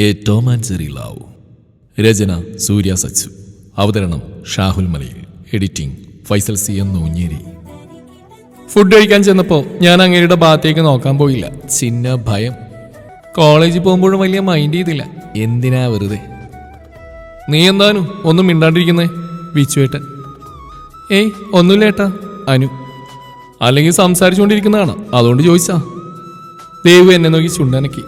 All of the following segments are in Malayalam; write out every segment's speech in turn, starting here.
എ ടോം ആൻഡ് ജെറി രചന സൂര്യ സച്ചു. അവതരണം Shahul Malayil. Editing Faisal C M Noonjeri. Food കഴിക്കാൻ ചെന്നപ്പോൾ ഞാൻ അങ്ങേരുടെ ഭാഗത്തേക്ക് നോക്കാൻ പോയില്ല. ചിന്ന ഭയം. കോളേജിൽ പോകുമ്പോഴും വലിയ മൈൻഡ് ചെയ്തില്ല. എന്തിനാ വെറുതെ? നീ എന്താനു? ഒന്നും മിണ്ടാണ്ടിരിക്കുന്നേ? വിച്ചുവേട്ടൻ. ഏയ് ഒന്നുമില്ല ഏട്ടാ. അനു. അല്ലെങ്കിൽ സംസാരിച്ചുകൊണ്ടിരിക്കുന്നതാണ്. അതുകൊണ്ട് ചോദിച്ചാ. ദേവ് എന്നെ നോക്കി ചുണ്ടനക്കി.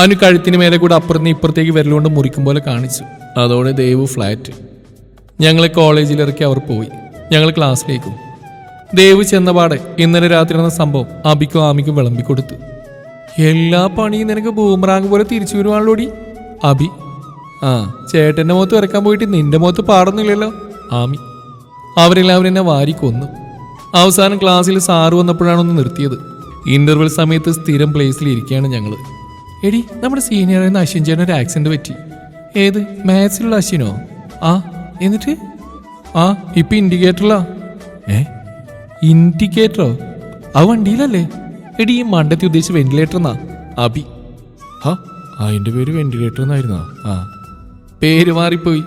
അനു കഴുത്തിന് മേലെ കൂടെ അപ്പുറത്ത് ഇപ്പുറത്തേക്ക് വിരലുകൊണ്ട് മുറിക്കും പോലെ കാണിച്ചു. അതോടെ ദേവ് ഫ്ലാറ്റ്. ഞങ്ങളെ കോളേജിൽ ഇറക്കി അവർ പോയി. ഞങ്ങൾ ക്ലാസ്സിലേക്കും ദേവ് ചെന്നപാടെ ഇന്നലെ രാത്രി നടന്ന സംഭവം അബിക്കും ആമിക്കും വിളമ്പിക്കൊടുത്തു എല്ലാ പണിയും നിനക്ക് ബൂമറാങ് പോലെ തിരിച്ചു വരുവാണല്ലോടി. അബി ആ ചേട്ടന്റെ മുഖത്ത് ഇറക്കാൻ പോയിട്ട് നിന്റെ മുഖത്ത് പാടുന്നില്ലല്ലോ ആമി അവരെല്ലാവരും എന്നെ വാരി കൊന്നു. അവസാനം ക്ലാസ്സിൽ സാറ് വന്നപ്പോഴാണ് ഒന്ന് നിർത്തിയത്. ഇന്റർവെൽ സമയത്ത് സ്ഥിരം പ്ലേസിൽ ഇരിക്കുകയാണ് ഞങ്ങൾ എടി നമ്മുടെ സീനിയർ എന്ന അശ്വിൻ ചേട്ടൻ ഒരു ആക്സിഡന്റ് പറ്റി. ഏത്? മാത്സിലുള്ള അശ്വിനോ? ആ എന്നിട്ട്? ആ ഇപ്പൊ ഇൻഡിക്കേറ്ററിലാ ഏ? ഇൻഡിക്കേറ്ററോ ആ വണ്ടിയിലല്ലേ? എടി ഈ മണ്ടത്തി ഉദ്ദേശിച്ച് വെന്റിലേറ്റർ എന്നാ അബി ഹാ അതിന്റെ പേര് വെന്റിലേറ്റർ എന്നായിരുന്നോ? ആ. പേര് മാറിപ്പോയി.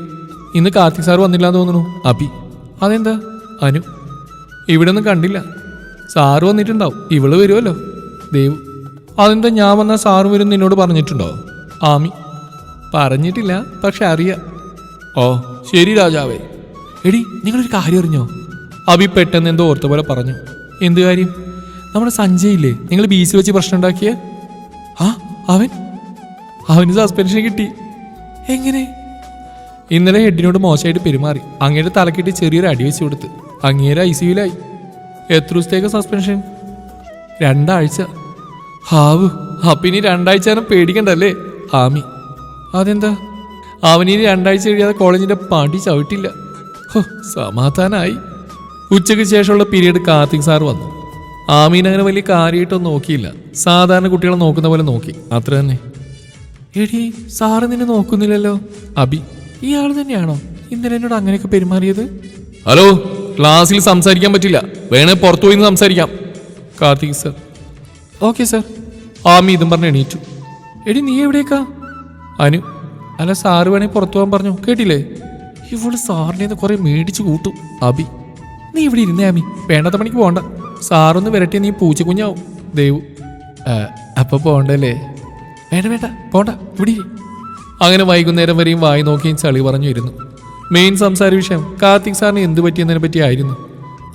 ഇന്ന് കാർത്തിക് സാർ വന്നില്ല എന്ന് തോന്നുന്നു. അബി അതെന്താ? അനു. ഇവിടെ ഒന്നും കണ്ടില്ല. സാറ് വന്നിട്ടുണ്ടാവും. ഇവൾ വരുമല്ലോ ദേവ്. അതെന്താ ഞാൻ വന്ന സാറ് വരും നിന്നോട് പറഞ്ഞിട്ടുണ്ടോ? ആമി. പറഞ്ഞിട്ടില്ല പക്ഷെ അറിയാം. ഓ ശരി രാജാവേ. എടി നിങ്ങളൊരു കാര്യം അറിഞ്ഞോ? അബി പെട്ടെന്ന് എന്തോ ഓർത്ത പോലെ പറഞ്ഞു. എന്ത് കാര്യം? നമ്മുടെ സഞ്ജയ് ഇല്ലേ നിങ്ങൾ സി വെച്ച് പ്രശ്നം ഉണ്ടാക്കിയ? ആ അവൻ? അവന് സസ്പെൻഷൻ കിട്ടി. എങ്ങനെ? ഇന്നലെ ഹെഡിനോട് മോശമായിട്ട് പെരുമാറി. അങ്ങയുടെ തലക്കിട്ട് ചെറിയൊരു അടി വെച്ച് കൊടുത്ത്. അങ്ങേരെ ഐ സിയുലായി എത്ര ദിവസത്തേക്ക് സസ്പെൻഷൻ രണ്ടാഴ്ച. ഹാവ് അപ്പിനി രണ്ടാഴ്ച പേടിക്കണ്ടല്ലേ? ഹാമി അതെന്താ? അവനിനി രണ്ടാഴ്ച കഴിയാതെ കോളേജിന്റെ പാണ്ടി ചവിട്ടില്ല. ഹോ സമാധാനായി. ഉച്ചയ്ക്ക് ശേഷമുള്ള പീരീഡ് കാർത്തിക് സാർ വന്നു. ആമീൻ അങ്ങനെ വലിയ കാര്യമായിട്ടൊന്നും നോക്കിയില്ല. സാധാരണ കുട്ടികളെ നോക്കുന്ന പോലെ നോക്കി. അത്ര തന്നെ. എടി സാറ് നിന്നെ നോക്കുന്നില്ലല്ലോ. അബി ഇയാൾ തന്നെയാണോ ഇന്നലെ എന്നോട് അങ്ങനെയൊക്കെ പെരുമാറിയത്? ഹലോ ക്ലാസ്സിൽ സംസാരിക്കാൻ പറ്റില്ല. വേണേ പുറത്തു പോയി സംസാരിക്കാം. Karthik sir okay sir. Ami ഇതും പറഞ്ഞ് എണീറ്റു. എടി നീ എവിടേക്കാ? അനു അല്ല സാറ് വേണേ പുറത്തു പോകാൻ പറഞ്ഞു. കേട്ടില്ലേ? ഇവൾ സാറിനെ കുറെ മേടിച്ചു കൂട്ടും. അബി നീ ഇവിടെ ഇരുന്നേ ആമി. വേണ്ടാത്ത പണിക്ക് പോണ്ട സാറൊന്ന് വരട്ടെ നീ പൂച്ചക്കുഞ്ഞാവും. ദേവു "ആ, അപ്പൊ പോണ്ടല്ലേ വേണ്ട വേണ്ട പോണ്ട ഇവിടെ അങ്ങനെ വൈകുന്നേരം വരെയും വായി നോക്കിയും ചളി പറഞ്ഞു ഇരുന്നു മെയിൻ സംസാര വിഷയം കാർത്തിക് സാറിന് എന്ത് പറ്റിയെന്നതിനെ പറ്റിയായിരുന്നു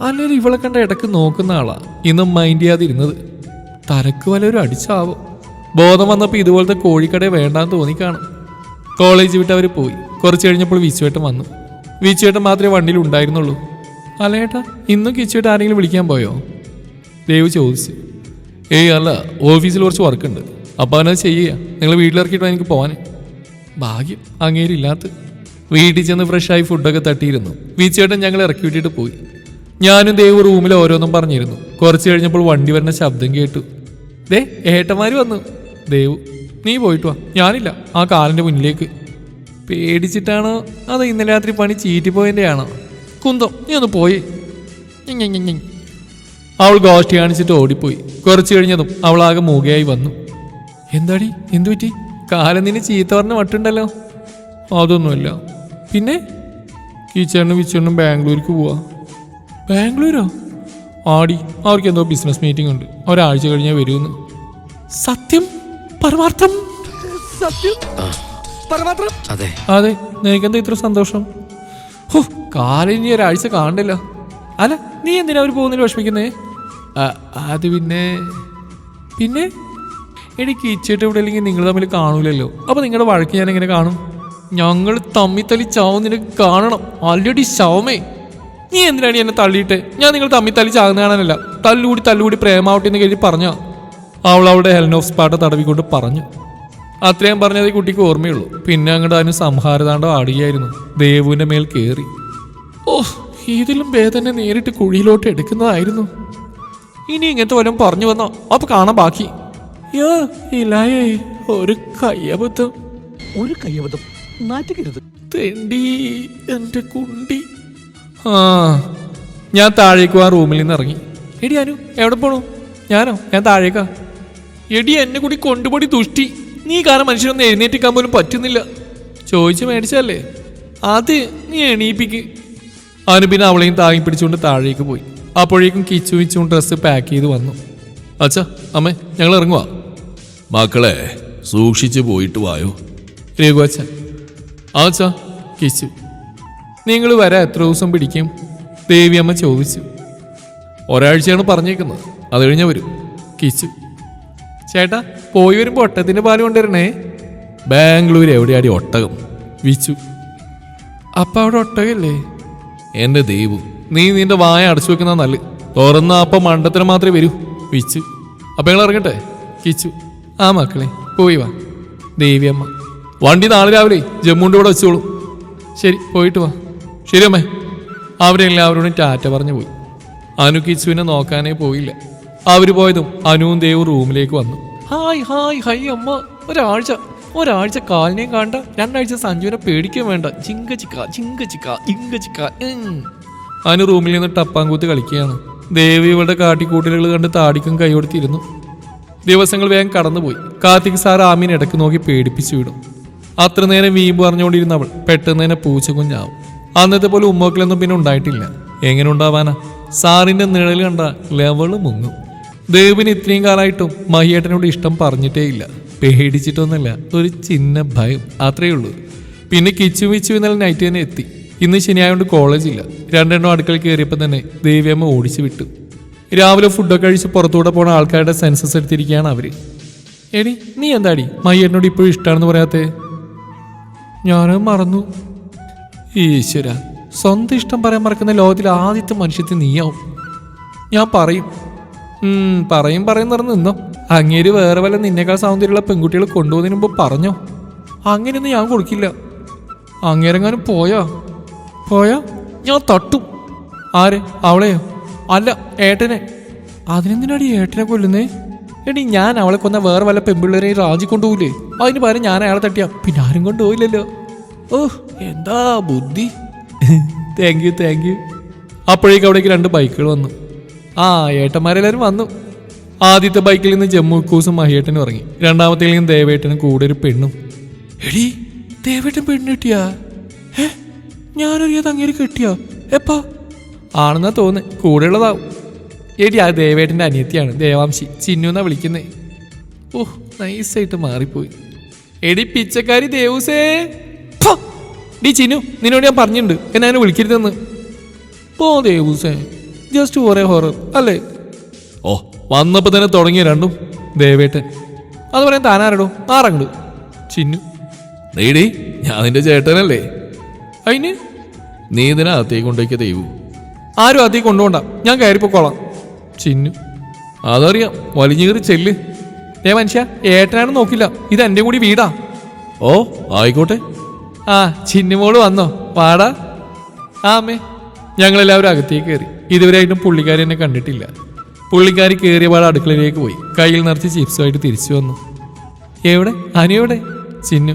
അല്ലെങ്കിൽ ഇവളെ കണ്ട ഇടയ്ക്ക് നോക്കുന്ന ആളാ. ഇന്നും മൈൻഡ് ചെയ്യാതിരുന്നത്. തലക്ക് വല്ലൊരു അടിച്ചാവോ. ബോധം വന്നപ്പോൾ ഇതുപോലത്തെ കോഴിക്കട വേണ്ടാന്ന് തോന്നിക്കാണും കോളേജ് വിട്ട് അവർ പോയി. കുറച്ച് കഴിഞ്ഞപ്പോൾ വിച്ചുവേട്ടൻ വന്നു. വിച്ചുവേട്ടൻ മാത്രമേ വണ്ടിയിൽ ഉണ്ടായിരുന്നുള്ളൂ. അല്ലേട്ടാ ഇന്നും കിച്ചുവേട്ടൻ ആരെങ്കിലും വിളിക്കാൻ പോയോ? ദേവ് ചോദിച്ചു. ഏയ് അല്ല ഓഫീസിൽ കുറച്ച് വർക്കുണ്ട്. അപ്പം അവനത് ചെയ്യുക. നിങ്ങൾ വീട്ടിലിറക്കിയിട്ട് എനിക്ക് പോകാൻ ഭാഗ്യം അങ്ങേരില്ലാത്ത. വീട്ടിൽ ചെന്ന് ഫ്രഷായി ഫുഡൊക്കെ തട്ടിയിരുന്നു. വീച്ചേട്ടൻ ഞങ്ങൾ ഇറക്കി വിട്ടിട്ട് പോയി. ഞാനും ദേവ് റൂമിൽ ഓരോന്നും പറഞ്ഞിരുന്നു. കുറച്ച് കഴിഞ്ഞപ്പോൾ വണ്ടി വരുന്ന ശബ്ദം കേട്ടു. ദേ ഏട്ടന്മാര് വന്നു. ദേവു നീ പോയിട്ട് വാ. ഞാനില്ല. ആ കാലിന്റെ മുന്നിലേക്ക്. പേടിച്ചിട്ടാണോ? അതോ ഇന്നലെ രാത്രി പണി ചീറ്റിപ്പോയതിന്റെ ആണോ കുന്തം നീ ഒന്ന് പോയി. അവൾ ഗോഷ്ടി കാണിച്ചിട്ട് ഓടിപ്പോയി. കുറച്ച് കഴിഞ്ഞതും അവൾ ആകെ മൂകയായി വന്നു. എന്താടി? എന്തു പറ്റി? കാലം നിന്നെ ചീത്ത പറഞ്ഞ മട്ടുണ്ടല്ലോ അതൊന്നുമല്ല. പിന്നെ? കീച്ചേണ്ണും വിച്ചേണ്ണും ബാംഗ്ലൂർക്ക് പോവാ. ബാംഗ്ലൂരോ? ആടി അവർക്ക് എന്തോ ബിസിനസ് മീറ്റിംഗ് ഉണ്ട്. ഒരാഴ്ച കഴിഞ്ഞാൽ വരുമെന്ന്. സത്യം പരമാർത്ഥം? സത്യം പരമാർത്ഥം? അതെ. അതെ നിനക്കെന്താ ഇത്ര സന്തോഷം? ഹോ കാലം ഇനി ഒരാഴ്ച കാണണ്ടല്ലോ. അല്ല നീ എന്തിനാ അവർ പോകുന്നതിൽ വിഷമിക്കുന്നേ? ആ, അത് പിന്നെ പിന്നെ? എനിക്ക് ഇച്ചിട്ട് ഇവിടെ ഇല്ലെങ്കിൽ നിങ്ങൾ തമ്മിൽ കാണൂലല്ലോ. അപ്പൊ നിങ്ങളുടെ വഴക്ക് ഞാൻ എങ്ങനെ കാണും? ഞങ്ങൾ തമ്മി തല്ലി ചാവും നിനക്ക് കാണണം. ആൾറെഡി ശവമേ നീ എന്തിനാണ് എന്നെ തള്ളിയിട്ട്? ഞാൻ നിങ്ങൾ തമ്മി തല്ലി ചാകുന്ന കാണാനല്ല തല്ലുകൂടി തല്ലുകൂടി പ്രേമാവട്ടെ എന്ന് കരുതി പറഞ്ഞോ അവൾ അവളുടെ ഹെൽനോഫ് സ്പാട്ട് തടവിക്കൊണ്ട് പറഞ്ഞു. അത്രയും പറഞ്ഞത് ഈ കുട്ടിക്ക് ഓർമ്മയുള്ളൂ. പിന്നെ അങ്ങോട്ട് അതിന് സംഹാരതാണ്ടോ ആടുകയായിരുന്നു. ദേവുവിന്റെ മേൽ കയറി ഓ ഇതിലും ഭേദനെ നേരിട്ട് കുഴിയിലോട്ട് എടുക്കുന്നതായിരുന്നു. ഇനി ഇങ്ങനത്തെ വല്ലതും പറഞ്ഞു വന്നോ? അപ്പൊ കാണാൻ ബാക്കി. യോ ഒരു കയ്യബദ്ധം. ഒരു കയ്യബദ്ധം? നാറ്റുകരുത് തെണ്ടി എന്റെ കുണ്ടി. ആ ഞാൻ താഴേക്കു ആ റൂമിൽ നിന്ന് ഇറങ്ങി എടി അനു എവിടെ പോണു? ഞാനോ? ഞാൻ താഴേക്കാ. എടി എന്നെ കൂടി കൊണ്ടുപോടി ദുഷ്ടി. നീ കാരണം മനുഷ്യനൊന്നും എഴുന്നേറ്റിക്കാൻ പോലും പറ്റുന്നില്ല. ചോദിച്ചു മേടിച്ചല്ലേ അത് നീ എണീപ്പിക്ക്. അവന് പിന്നെ അവളെയും താങ്ങി പിടിച്ചുകൊണ്ട് താഴേക്ക് പോയി. അപ്പോഴേക്കും കിച്ചു വിച്ചും ഡ്രസ്സ് പാക്ക് ചെയ്ത് വന്നു. അച്ഛാ അമ്മേ ഞങ്ങൾ ഇറങ്ങുവാ. മക്കളെ സൂക്ഷിച്ചു പോയിട്ട് വായോ? രഘു അച്ഛൻ. ആച്ചാ കിച്ചു. നിങ്ങൾ വരാൻ എത്ര ദിവസം പിടിക്കും? ദേവിയമ്മ ചോദിച്ചു. ഒരാഴ്ചയാണ് പറഞ്ഞേക്കുന്നത്. അത് കഴിഞ്ഞ വരും. കിച്ചു. ചേട്ടാ പോയി വരുമ്പോൾ ഒട്ടത്തിന്റെ പാൽ കൊണ്ടുവരണേ. ബാംഗ്ലൂർ എവിടെയാടി ഒട്ടകം? വിച്ചു. അപ്പ അവിടെ ഒട്ടകല്ലേ? എന്റെ ദേവു നീ നിന്റെ വായ അടച്ചു വെക്കുന്ന നല്ല. തുറന്ന അപ്പ മണ്ടത്തിന് മാത്രമേ വരൂ. വിച്ചു. അപ്പം ഞങ്ങൾ ഇറങ്ങട്ടെ? കിച്ചു. ആ മക്കളെ പോയി വാ. ദേവിയമ്മ വണ്ടി നാളെ രാവിലെ ജമ്മുണ്ട് ഇവിടെ വെച്ചോളൂ. ശരി പോയിട്ട് വാ. ശരി അമ്മേ. അവരെല്ലാവരോടും ടാറ്റ പറഞ്ഞു പോയി. അനു കിച്ചുവിനെ നോക്കാനേ പോയില്ല. അവർ പോയതും അനുവും ദേവും റൂമിലേക്ക് വന്നു. ഹായ് ഹായ് ഹൈ അമ്മ. ഒരാഴ്ച ഒരാഴ്ച കാലിനെയും കാണ്ട രണ്ടാഴ്ച സഞ്ജുവിനെ പേടിക്കാൻ വേണ്ട. ചിങ്ക ചിക്ക ചിങ്ക ചിക്ക ഇങ്ക ചിക്ക. അനു റൂമിൽ നിന്ന് ടപ്പാങ്കൂത്ത് കളിക്കുകയാണ്. ദേവി ഇവളുടെ കാട്ടിക്കൂട്ടലുകൾ കണ്ട് താടിക്കും കൈയൊടുത്തിരുന്നു ദിവസങ്ങൾ വേഗം കടന്നുപോയി. കാർത്തിക് സാർ ആമീൻ ഇടയ്ക്ക് നോക്കി പേടിപ്പിച്ചു വിടും. അത്ര നേരം വീമ്പ് പറഞ്ഞുകൊണ്ടിരുന്ന അവൾ പെട്ടെന്ന് തന്നെ പൂച്ച കുഞ്ഞാവും. അന്നത്തെ പോലെ ഉമ്മക്കളൊന്നും പിന്നെ ഉണ്ടായിട്ടില്ല. എങ്ങനെ ഉണ്ടാവാനാ? സാറിന്റെ നിഴൽ കണ്ട ലെവൾ മുങ്ങും. ദേവിന് ഇത്രയും കാലമായിട്ടും മഹിയേട്ടനോട് ഇഷ്ടം പറഞ്ഞിട്ടേ ഇല്ല. പേടിച്ചിട്ടൊന്നുമില്ല. ഒരു ചിന്ന ഭയം. അത്രയേ ഉള്ളൂ. പിന്നെ കിച്ചു മിച്ചു ഇന്നലെ നൈറ്റ് തന്നെ എത്തി. ഇന്ന് ശനിയായോണ്ട് കോളേജില്ല രണ്ടെണ്ണം അടുക്കള കയറിയപ്പോൾ തന്നെ ദേവിയമ്മ ഓടിച്ചു വിട്ടു. രാവിലെ ഫുഡൊക്കെ കഴിച്ച് പുറത്തൂടെ പോണ ആൾക്കാരുടെ സെൻസസ് എടുത്തിരിക്കുകയാണ് അവർ. എടി നീ എന്താടി? മയ്യനോട് ഇപ്പോഴും ഇഷ്ടമാണെന്ന് പറയാത്തേ? ഞാൻ മറന്നു. ഈശ്വര. സ്വന്തം ഇഷ്ടം പറയാൻ മറക്കുന്ന ലോകത്തിൽ ആദ്യത്തെ മനുഷ്യത്തെ നീയാവും. ഞാൻ പറയും. പറയും പറയും നിറഞ്ഞു നിന്നോ. അങ്ങേര് വേറെ വല്ല നിന്നേക്കാൾ സൗന്ദര്യമുള്ള പെൺകുട്ടികൾ കൊണ്ടുപോകുന്നതിന് മുമ്പ് പറഞ്ഞോ. അങ്ങനെയൊന്നും ഞാൻ കൊടുക്കില്ല. അങ്ങേരെങ്ങാനും പോയോ? പോയോ? ഞാൻ തട്ടും. ആര്? അവളെയോ അല്ല ഏട്ടനെ. അതിനെന്തിനാടി ഏട്ടനെ കൊല്ലുന്നേ? എടി ഞാൻ അവളെ കൊന്ന വേറെ വല്ല പെൺപിള്ളേരെയും രാജി കൊണ്ടുപോകില്ലേ അതിന് പകരം ഞാൻ അയാളെ തട്ടിയാ. പിന്നെ ആരും കൊണ്ടുപോയില്ലല്ലോ. ഓ എന്താ ബുദ്ധി? താങ്ക് യു താങ്ക് യു അപ്പോഴേക്കും അവിടേക്ക് രണ്ട് ബൈക്കുകൾ വന്നു. ആ ഏട്ടന്മാരെല്ലാവരും വന്നു. ആദ്യത്തെ ബൈക്കിൽ നിന്ന് ജമ്മു കൂസും മഹിയേട്ടനും ഇറങ്ങി. രണ്ടാമത്തെ നിന്ന് ദേവേട്ടനും കൂടെ ഒരു പെണ്ണും. എടി ദേവേട്ടൻ പെണ്ണ് കിട്ടിയാ? ഏ ഞാനൊരു അങ്ങേര് കിട്ടിയാ? എപ്പാ? ആണെന്നാ തോന്നുന്നു കൂടെയുള്ളതാവും. എടി ആ ദേവേട്ടന്റെ അനിയത്തിയാണ് ദേവാംശി. ചിന്നു എന്നാ വിളിക്കുന്നേ. ഓഹ് നൈസായിട്ട് മാറിപ്പോയി. എടി പിച്ചക്കാരി ദേവൂസേ! ഡി ചിന്നു നിന്നോട് ഞാൻ പറഞ്ഞിട്ടുണ്ട്. എന്നെ വിളിക്കരുതെന്ന്. പോ ദേവൂസേ. ജസ്റ്റ് ഒരേ ഹൊറർ അല്ലേ? ഓ വന്നപ്പോ തന്നെ തുടങ്ങിയ രണ്ടും. ദേവേട്ടൻ അത് പറയാൻ താനാരടോ? ആറങ്ങട്. ചിന്നു. നീടി ഞാൻ നിന്റെ ചേട്ടനല്ലേ? അതിന് നീ ഇതിനെ അകത്തേക്ക് കൊണ്ടേക്ക് ദൈവു. ആരും അതി കൊണ്ടുപോണ്ട. ഞാൻ കയറിപ്പോക്കോളാം ചിന്നു. അതറിയാം. വലിഞ്ഞു കയറി ചെല്ല്. ഏ മനുഷ്യ ഏട്ടനാണ് നോക്കില്ല. ഇത് എന്റെ കൂടി വീടാ. ഓ ആയിക്കോട്ടെ. ആ ചിന്നുമോൾ വന്നോ. പാടാ ആ അമ്മേ. ഞങ്ങളെല്ലാവരും അകത്തേക്ക് കയറി. ഇതുവരെയായിട്ടും പുള്ളിക്കാരി എന്നെ കണ്ടിട്ടില്ല. പുള്ളിക്കാരി കയറിയ പാട് അടുക്കളയിലേക്ക് പോയി. കയ്യിൽ നിറച്ച് ചിപ്സുമായിട്ട് തിരിച്ചു വന്നു. എവിടെ? അനു എവിടെ? ചിന്നു.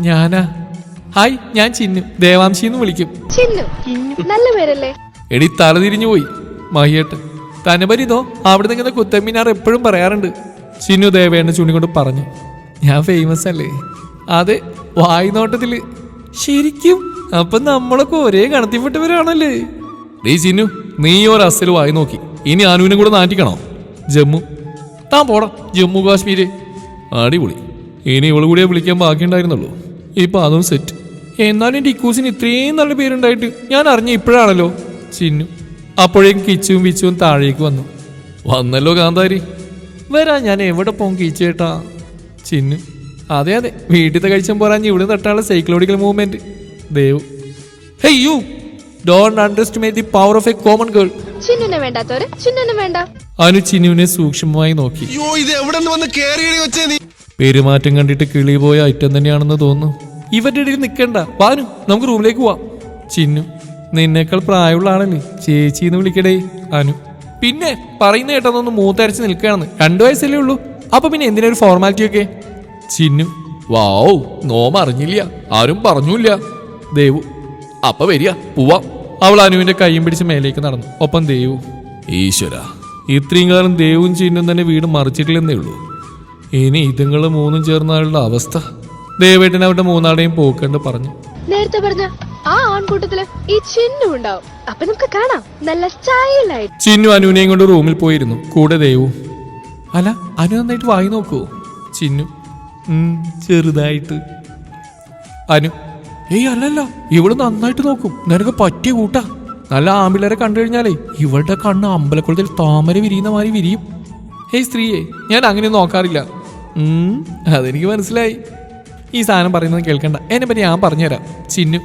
ഞാനാ. ഹായ് ഞാൻ ചിന്നു. ദേവാംശി എന്ന് വിളിക്കും. ചിന്നു. നല്ല പേരല്ലേ? എടി തല തിരിഞ്ഞു പോയി. മഹിയേട്ട് തന്നെ പരിതോ അവിടെ നിൽക്കുന്ന കുത്തമ്മിനാർ എപ്പോഴും പറയാറുണ്ട്. ചിന്നു ദേവേണ്ണ ചൂണ്ടിക്കൊണ്ട് പറഞ്ഞു. ഞാൻ ഫേമസ് അല്ലേ? അതെ വായി നോട്ടത്തിൽ. ശരിക്കും? അപ്പൊ നമ്മളൊക്കെ ഒരേ കണത്തിപ്പെട്ടവരാണല്ലേ ഡേ ചിന്നു നീ ഒരു അസൽ വായി നോക്കി. ഇനി അനുവിനെ കൂടെ നാറ്റിക്കണോ? ജമ്മു. താൻ പോടാ ജമ്മു കാശ്മീര്. അടിപൊളി. ഇനി ഇവൾ കൂടിയേ വിളിക്കാൻ ബാക്കിയുണ്ടായിരുന്നുള്ളൂ. ഇപ്പൊ അതും സെറ്റ് എന്നാലും ഡിക്കൂസിന് ഇത്രയും നല്ല പേരുണ്ടായിട്ട് ഞാൻ അറിഞ്ഞ ഇപ്പോഴാണല്ലോ ചിന്നു അപ്പോഴേക്കും കിച്ചും വിച്ചും താഴേക്ക് വന്നു. വന്നല്ലോ കാന്താരി വരാ ഞാൻ എവിടെ പോകും കിച്ചേട്ടാ ചിന്നു അതെ അതെ. വീട്ടിലത്തെ കഴിച്ചാൽ പോരാഞ്ഞ് ഇവിടെ തട്ടാനുള്ള സൈക്ലോഡിക്കൽ movement Dev hey you don't underestimate the power of a common girl ചിന്നുനെ വേണ്ടാത്തവര് ചിന്നുനെ വേണ്ട. അനു ചിന്നുവിനെ സൂക്ഷ്മമായി നോക്കി. അയ്യോ ഇത് എവിടെ നിന്ന് വന്ന് കേറിയടി വെച്ചേ നീ? പെരുമാറ്റം കണ്ടിട്ട് കിളി പോയ ഐറ്റം തന്നെയാണെന്ന് തോന്നുന്നു. ഇവരുടെ ഇടയിൽ നിൽക്കണ്ട വാനു നമുക്ക് റൂമിലേക്ക് പോവാം. ചിന്നു നിന്നേക്കാൾ പ്രായമുള്ള ആളല്ലേ? ചേച്ചി എന്ന് വിളിക്കടേ അനു. പിന്നെ പറയുന്ന കേട്ടതൊന്ന് മൂത്തരച്ച് നിൽക്കുകയാണെന്ന് രണ്ടു വയസ്സല്ലേ ഉള്ളൂ. അപ്പൊ പിന്നെ എന്തിനൊരു ഫോർമാലിറ്റി ഒക്കെ? ചിന്നു വാവ് നോമറിഞ്ഞില്ല. ആരും പറഞ്ഞില്ല ദേവു അപ്പൊ വരിക പോവാം. അവൾ അനുവിന്റെ കൈയും പിടിച്ച് മേലേക്ക് നടന്നു. ഒപ്പം ദേവു ഈശ്വര. ഇത്രയും കാലം ദേവും ചിഹ്നും തന്നെ വീട് മറിച്ചിട്ടില്ലെന്നേ ഉള്ളൂ. ഇനി ഇതുങ്ങൾ മൂന്നും ചേർന്നാളുടെ അവസ്ഥ. ദേവേട്ടൻ അവരുടെ മൂന്നാളെയും പോക്കണ്ട് പറഞ്ഞു. നേരത്തെ പറഞ്ഞ ആ ആൺകൂട്ടത്തിൽ ഈ ചിന്നു ഉണ്ടാവും. അപ്പൊ നമുക്ക് കാണാം. നല്ല സ്റ്റൈലായിട്ട്. ചിന്നു അനുവിനെയും കൊണ്ട് റൂമിൽ പോയിരുന്നു. കൂടെ ദേവു അല്ല അനു നന്നായിട്ട് വായി നോക്കൂ. ചിന്നു ചെറുതായിട്ട്. അനു ഏയ് അല്ലല്ല. ഇവൾ നന്നായിട്ട് നോക്കും. നിനക്ക് പറ്റിയ കൂട്ടാ. നല്ല ആമ്പിളരെ കണ്ടു കഴിഞ്ഞാലേ ഇവളുടെ കണ്ണ് അമ്പലക്കുളത്തിൽ താമര വിരിയുന്ന മാതിരി വിരിയും. ഏയ് സ്ത്രീയെ ഞാൻ അങ്ങനെ നോക്കാറില്ല. ഉം, അതെനിക്ക് മനസ്സിലായി. ഈ സാധനം പറയുന്നത് കേൾക്കണ്ട. എന്നെ പറ്റി ഞാൻ പറഞ്ഞുതരാം. ചിന്നു.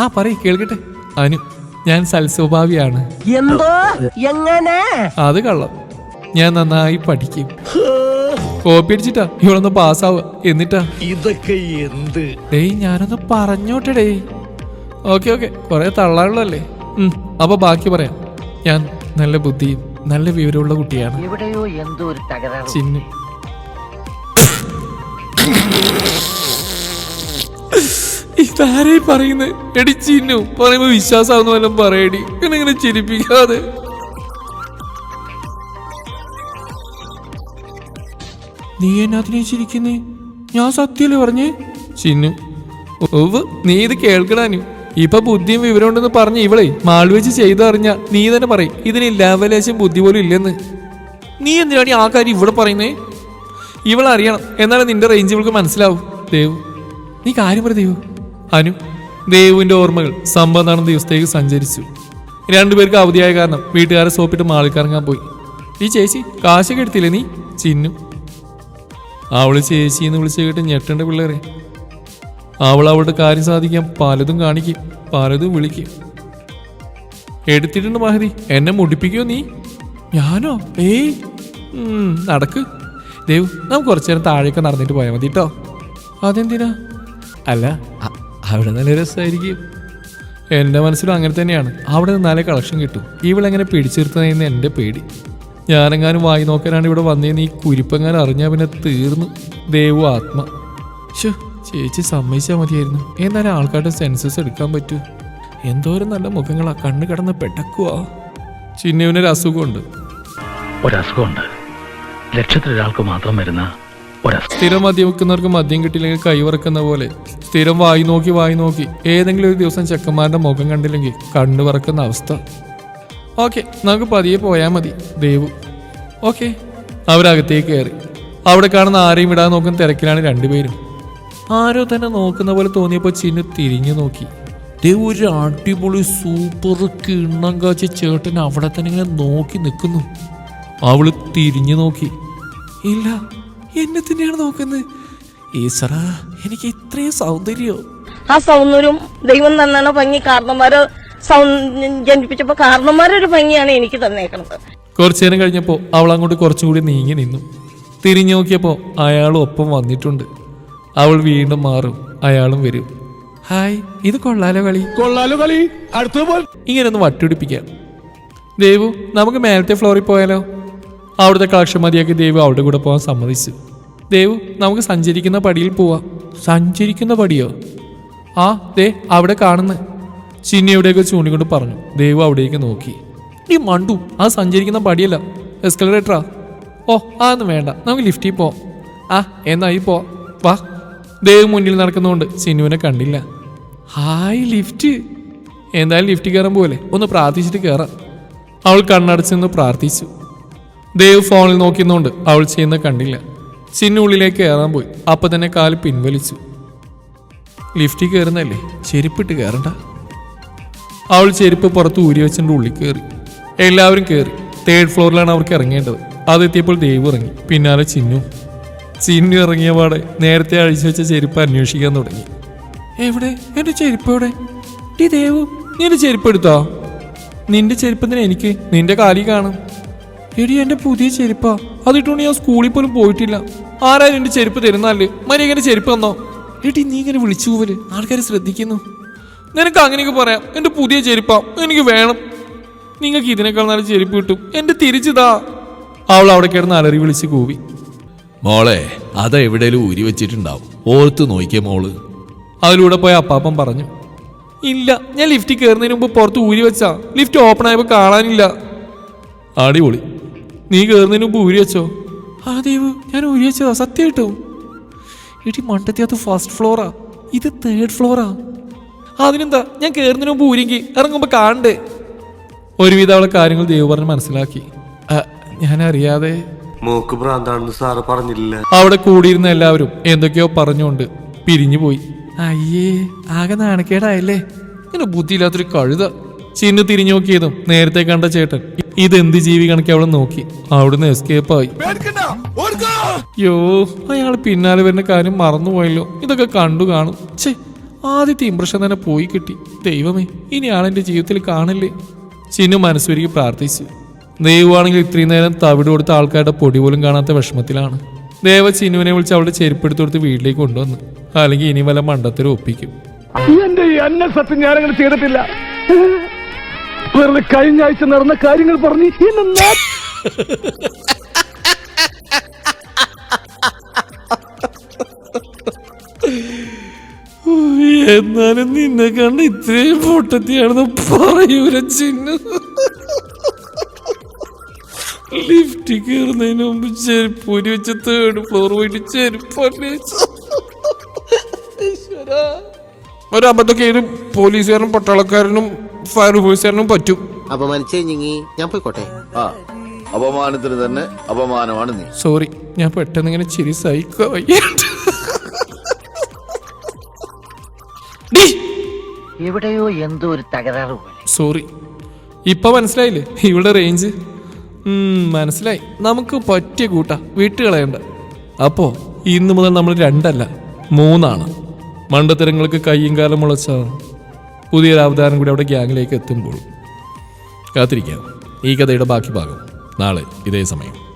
ആ പറയ് കേൾക്കട്ടെ. അനു ഞാൻ സൽസ്വഭാവിയാണ്. അത് കള്ളം. ഞാൻ നന്നായി പഠിക്കും. കോപ്പി അടിച്ചിട്ടാ. ഇവളൊന്ന് പാസ്സാവുക എന്നിട്ടാ. ഇതൊക്കെ എന്ത്? ഡേയ് ഞാനൊന്ന് പറഞ്ഞോട്ടെ ഡേയ്. Okay okay. കുറെ തള്ളാളല്ലേ ഉം, അപ്പൊ ബാക്കി പറയാം. ഞാൻ നല്ല ബുദ്ധിയും നല്ല വിവരമുള്ള കുട്ടിയാണ്. എവിടെയോ എന്തോ ഒരു തകരാറ്. ചിന്നു. ഇതാരേ പറയുന്നത് എടി ചിന്നു പറയുമ്പോ വിശ്വാസാവുന്ന വല്ലതും പറയടി. എന്നെ ഇങ്ങനെ ചിരിപ്പിക്കാതെ. നീ എന്നെ ചിരിക്കുന്നേ ഞാൻ സത്യമല്ലേ പറഞ്ഞേ? ചിന്നു ഓവ് നീ ഇത് കേൾക്കണാനു ഇപ്പൊ ബുദ്ധിയും വിവരം ഉണ്ടെന്ന് പറഞ്ഞ ഇവളെ മാൾ വെച്ച് ചെയ്തറിഞ്ഞ നീ തന്നെ പറയും ഇതിന് ലാവലേശം ബുദ്ധി പോലും ഇല്ലെന്ന്. നീ എന്തിനാണ് ആ കാര്യം ഇവിടെ പറയുന്നേ? ഇവളറിയണം എന്നാലും നിന്റെ റേഞ്ച് ഇവൾക്ക് മനസ്സിലാവും. ദേവ് നീ കാര്യം പറ ദേവു. അനു ദേവുവിന്റെ ഓർമ്മകൾ നടന്ന ദിവസത്തേക്ക് സഞ്ചരിച്ചു. രണ്ടുപേർക്ക് അവധിയായ കാരണം വീട്ടുകാരെ സോപ്പിട്ട് മാളിൽ കറങ്ങാൻ പോയി. നീ ചേച്ചി കാശൊക്കെ എടുത്തില്ലേ നീ? ചിന്നു അവൾ ചേച്ചി എന്ന് വിളിച്ചു കേട്ട് ഞെട്ടേണ്ട പിള്ളേരെ. അവൾ അവളുടെ കാര്യം സാധിക്കാൻ പലതും കാണിക്കും പലതും വിളിക്കും. എടുത്തിട്ടുണ്ട് മഹതി എന്നെ മുടിപ്പിക്കോ നീ? ഞാനോ? ഏയ്. നടക്ക്. ദേവ് നമുക്ക് കുറച്ചു നേരം താഴേക്ക് നടന്നിട്ട് പോയാൽ മതി കേട്ടോ അതെന്തിനാ? അല്ല അവിടെ നല്ല രസമായിരിക്കും എന്റെ മനസ്സിലും അങ്ങനെ തന്നെയാണ്. അവിടെ നിന്നാലേ കളക്ഷൻ കിട്ടും. ഇവളെങ്ങനെ പിടിച്ചിരുത്തുന്നതെന്ന് എന്റെ പേടി. ഞാനെങ്ങാനും വായി നോക്കാനാണ് ഇവിടെ വന്നേന്ന് ഈ കുരിപ്പങ്ങാൻ അറിഞ്ഞാൽ പിന്നെ തീർന്നു. ദേവു ആത്മ. ഷോ ചേച്ചി സമ്മതിച്ചാൽ മതിയായിരുന്നു. എന്നാലും ആൾക്കാരുടെ സെൻസസ് എടുക്കാൻ പറ്റൂ. എന്തോരം നല്ല മുഖങ്ങളാ കണ്ണ് കിടന്ന് പെട്ടക്കുവാ ചിന്നുവിനൊരു അസുഖമുണ്ട്. ഒരസുഖമുണ്ട്. ലക്ഷത്തിലൊരാൾക്ക് മാത്രം വരുന്ന സ്ഥിരം മദ്യം വെക്കുന്നവർക്ക് മദ്യം കിട്ടിയില്ലെങ്കിൽ കൈവറക്കുന്ന പോലെ. സ്ഥിരം വായി നോക്കി വായി നോക്കി. ഏതെങ്കിലും ഒരു ദിവസം ചെക്കന്മാരുടെ മുഖം കണ്ടില്ലെങ്കിൽ കണ്ണു വറക്കുന്ന അവസ്ഥ. ഓക്കെ നമുക്ക് പതിയെ പോയാൽ മതി ദേവു. ഓക്കെ. അവരകത്തേക്ക് കയറി. അവിടെ കാണുന്ന ആരെയും വിടാൻ നോക്കുന്ന തിരക്കിലാണ് രണ്ടുപേരും. ആരോ തന്നെ നോക്കുന്ന പോലെ തോന്നിയപ്പോൾ ചിന്നു തിരിഞ്ഞു നോക്കി. ദേവു ഒരു അടിപൊളി സൂപ്പർ കിണ്ണം കാച്ച ചേട്ടൻ അവിടെ തന്നെ ഇങ്ങനെ നോക്കി നിൽക്കുന്നു. അവൾ തിരിഞ്ഞു നോക്കി. ഇല്ല എന്നെ തന്നെയാണ് നോക്കുന്നത്. ഈശ്വര എനിക്ക് ഇത്രയും സൗന്ദര്യമോ ആ സൗന്ദര്യം ദൈവം തന്നെയാണ് ഭംഗി കാരണന്മാര് ജനിപ്പിച്ചപ്പോ കാരണന്മാരൊരു ഭംഗിയാണ് എനിക്ക് തന്നേക്കുന്നത് കുറച്ചു നേരം കഴിഞ്ഞപ്പോൾ അവൾ അങ്ങോട്ട് കുറച്ചുകൂടി നീങ്ങി നിന്നു. തിരിഞ്ഞു നോക്കിയപ്പോൾ അയാളും ഒപ്പം വന്നിട്ടുണ്ട്. അവൾ വീണ്ടും മാറും. അയാളും വരും. ഹായ് ഇത് കൊള്ളാലോ കളി. കൊള്ളാലോ കളി. ഇങ്ങനെ ഒന്ന് വട്ടുപിടിപ്പിക്കാം. ദേവു നമുക്ക് മേലത്തെ ഫ്ലോറിൽ പോയാലോ? അവിടുത്തെ കളക്ഷൻ മതിയാക്കി ദേവു അവിടെ കൂടെ പോകാൻ സമ്മതിച്ചു. ദേവു നമുക്ക് സഞ്ചരിക്കുന്ന പടിയിൽ പോവാം. സഞ്ചരിക്കുന്ന പടിയോ? ആ ദേ അവിടെ കാണുന്നു. ചിന്നി എവിടെയൊക്കെ ചൂണ്ടിക്കൊണ്ട് പറഞ്ഞു ദേവു അവിടേക്ക് നോക്കി. ഈ മണ്ടു ആ സഞ്ചരിക്കുന്ന പടിയല്ല. എസ്കലറേറ്ററാ ഓ അതൊന്നും വേണ്ട. നമുക്ക് ലിഫ്റ്റിൽ പോ ആ എന്നാ ഈ പോ. വാ. ദേവ് മുന്നിൽ നടക്കുന്നതുകൊണ്ട് ചിന്നുവിനെ കണ്ടില്ല. ഹായ് ലിഫ്റ്റ് എന്തായാലും ലിഫ്റ്റ് കയറാൻ പോലെ ഒന്ന് പ്രാർത്ഥിച്ചിട്ട് കയറാം. അവൾ കണ്ണടച്ചെന്ന് പ്രാർത്ഥിച്ചു. ദേവ് ഫോണിൽ നോക്കിയെന്നുകൊണ്ട് അവൾ ചെയ്യുന്ന കണ്ടില്ല. ചിന്നുള്ളിലേക്ക് കയറാൻ പോയി. അപ്പം തന്നെ കാൽ പിൻവലിച്ചു. ലിഫ്റ്റിൽ കയറുന്നല്ലേ ചെരുപ്പിട്ട് കയറണ്ട. അവൾ ചെരുപ്പ് പുറത്ത് ഊരി വെച്ചിട്ട് ഉള്ളിൽ കയറി എല്ലാവരും കയറി തേർഡ് ഫ്ലോറിലാണ് അവർക്ക് ഇറങ്ങേണ്ടത്. അതെത്തിയപ്പോൾ ദേവ് ഇറങ്ങി. പിന്നാലെ ചിന്നു. ചിന്നു ഇറങ്ങിയ പാടെ നേരത്തെ അഴിച്ചു വെച്ച ചെരുപ്പ് അന്വേഷിക്കാൻ തുടങ്ങി. എവിടെ? എന്റെ ചെരുപ്പ് എവിടെ? ഈ ദേവു നിന്റെ ചെരുപ്പ് എടുത്തോ? നിന്റെ ചെരുപ്പത്തിന് എനിക്ക്? നിന്റെ കാലി കാണും. എടി എന്റെ പുതിയ ചെരുപ്പാ. അതിട്ടുകൊണ്ട് ഞാൻ സ്കൂളിൽ പോലും പോയിട്ടില്ല. ആരാ എന്റെ ചെരുപ്പ് തരുന്നല്ലേ മര്യാദ ചെരുപ്പ് തന്നോ? എടി നീ ഇങ്ങനെ വിളിച്ചു പോവൽ ആൾക്കാർ ശ്രദ്ധിക്കുന്നു. നിനക്ക് അങ്ങനെയൊക്കെ പറയാം. എന്റെ പുതിയ ചെരുപ്പാ. എനിക്ക് വേണം. നിങ്ങൾക്ക് ഇതിനേക്കാൾ നല്ല ചെരുപ്പ് കിട്ടും. എന്റെ തിരിച്ചുതാ. അവൾ അവിടെ കിടന്ന് അലറി വിളിച്ച് കൂവി. മോളെ അത് എവിടെയും ഊരി വെച്ചിട്ടുണ്ടാവും. ഓർത്ത് നോക്കിയ മോൾ. അതിലൂടെ പോയ അപ്പാപ്പൻ പറഞ്ഞു ഇല്ല ഞാൻ ലിഫ്റ്റിൽ കയറുന്നതിന് മുമ്പ് പുറത്ത് ഊരി വെച്ചാ. ലിഫ്റ്റ് ഓപ്പൺ ആയപ്പോൾ കാണാനില്ല. അടിപൊളി. നീ കയറുന്നതിന് മുമ്പ് ഊരി വെച്ചോ? ആ ദൈവ് ഞാൻ ഊരി വെച്ചതാ. സത്യമായിട്ടോ ഇടി മണ്ടത്തി അത് ഫസ്റ്റ് ഫ്ലോറാ ഇത് തേർഡ് ഫ്ലോറാ അതിനെന്താ? ഞാൻ കയറുന്നതിന് മുമ്പ് ഊരിങ്കി ഇറങ്ങുമ്പോ കാണണ്ടേ ഒരുവിധം അവളെ കാര്യങ്ങൾ ദേവ് പറഞ്ഞ് മനസ്സിലാക്കി. ഞാൻ അറിയാതെ മോക്ക് ഭ്രാന്താണെന്ന് സാറ് പറഞ്ഞില്ല. അവിടെ കൂടിയിരുന്ന എല്ലാവരും എന്തൊക്കെയോ പറഞ്ഞുകൊണ്ട് പിരിഞ്ഞു പോയി. അയ്യേ ആകെ നാണക്കേടായല്ലേ? ഇങ്ങനെ ബുദ്ധിയില്ലാത്തൊരു കഴുത. ചിന്നു തിരിഞ്ഞു നോക്കിയതും നേരത്തെ കണ്ട ചേട്ടൻ ഇതെന്ത് ജീവി കണക്കി അവളെ നോക്കി. അവിടുന്ന് എസ്കേപ്പ് ആയി യോ അയാൾ പിന്നാലെ വരുന്ന കാര്യം മറന്നുപോയല്ലോ. ഇതൊക്കെ കണ്ടു കാണും. ഛേ ആദ്യത്തെ ഇംപ്രഷൻ തന്നെ പോയി കിട്ടി. ദൈവമേ ഇനി ആളെന്റെ ജീവിതത്തിൽ കാണില്ലേ? ചിന്നു മനസ്സുരുക്കി പ്രാർത്ഥിച്ചു. ദൈവമാണെങ്കിൽ ഇത്രയും നേരം തവിട് കൊടുത്ത ആൾക്കാരുടെ പൊടി പോലും കാണാത്ത വിഷമത്തിലാണ്. ദേവ ചിന്നുവിനെ വിളിച്ച് അവളുടെ ചെരുപ്പെടുത്ത് കൊടുത്ത് വീട്ടിലേക്ക് കൊണ്ടുവന്നു. അല്ലെങ്കിൽ ഇനി വല്ല മണ്ടത്തിൽ ഒപ്പിക്കും. ചെയ്തിട്ടില്ല. കഴിഞ്ഞ ആഴ്ച നടന്ന കാര്യങ്ങൾ പറഞ്ഞ് എന്നാലും നിന്നെ കണ്ട് ഇത്രയും പൊട്ടത്തിയാണെന്ന് പറയൂല ചിഹ്നം ലിഫ്റ്റ് കയറുന്നതിന് മുമ്പ് ചെരുപ്പൂരി വെച്ച് തേർഡ് ഫ്ലോർ പോയിട്ട് ചെരുപ്പല്ലേ ഒരു അബദ്ധമൊക്കെ ഏതും പോലീസുകാരനും പട്ടാളക്കാരനും ഫയർ ഫയർഫോഴ്സുകാരനും പറ്റും. അപമാനിച്ചേ ഞങ്ങി. ഞാൻ പോയിക്കോട്ടെ. ആ. അപമാനത്തിന് തന്നെ അപമാനമാണ് നീ. സോറി ഞാൻ പെട്ടെന്ന് ഇങ്ങനെ ചിരി സഹിക്കുക എവിടെയോ എന്തോ ഒരു തകരാറ് പോലെ. സോറി ഇപ്പൊ മനസ്സിലായില്ലേ? ഇവിടെ റേഞ്ച് മനസ്സിലായി. നമുക്ക് പറ്റിയ കൂട്ട വീട്ടുകളയുണ്ട്. കളയണ്ട അപ്പോ ഇന്ന് മുതൽ നമ്മൾ രണ്ടല്ല മൂന്നാണ്. മണ്ടത്തരങ്ങൾക്ക് കയ്യും കാലം മുളച്ച പുതിയൊരു അവതാരം കൂടി അവിടെ ഗ്യാങ്ങിലേക്ക് എത്തുമ്പോൾ കാത്തിരിക്കാം. ഈ കഥയുടെ ബാക്കി ഭാഗം നാളെ ഇതേ സമയം.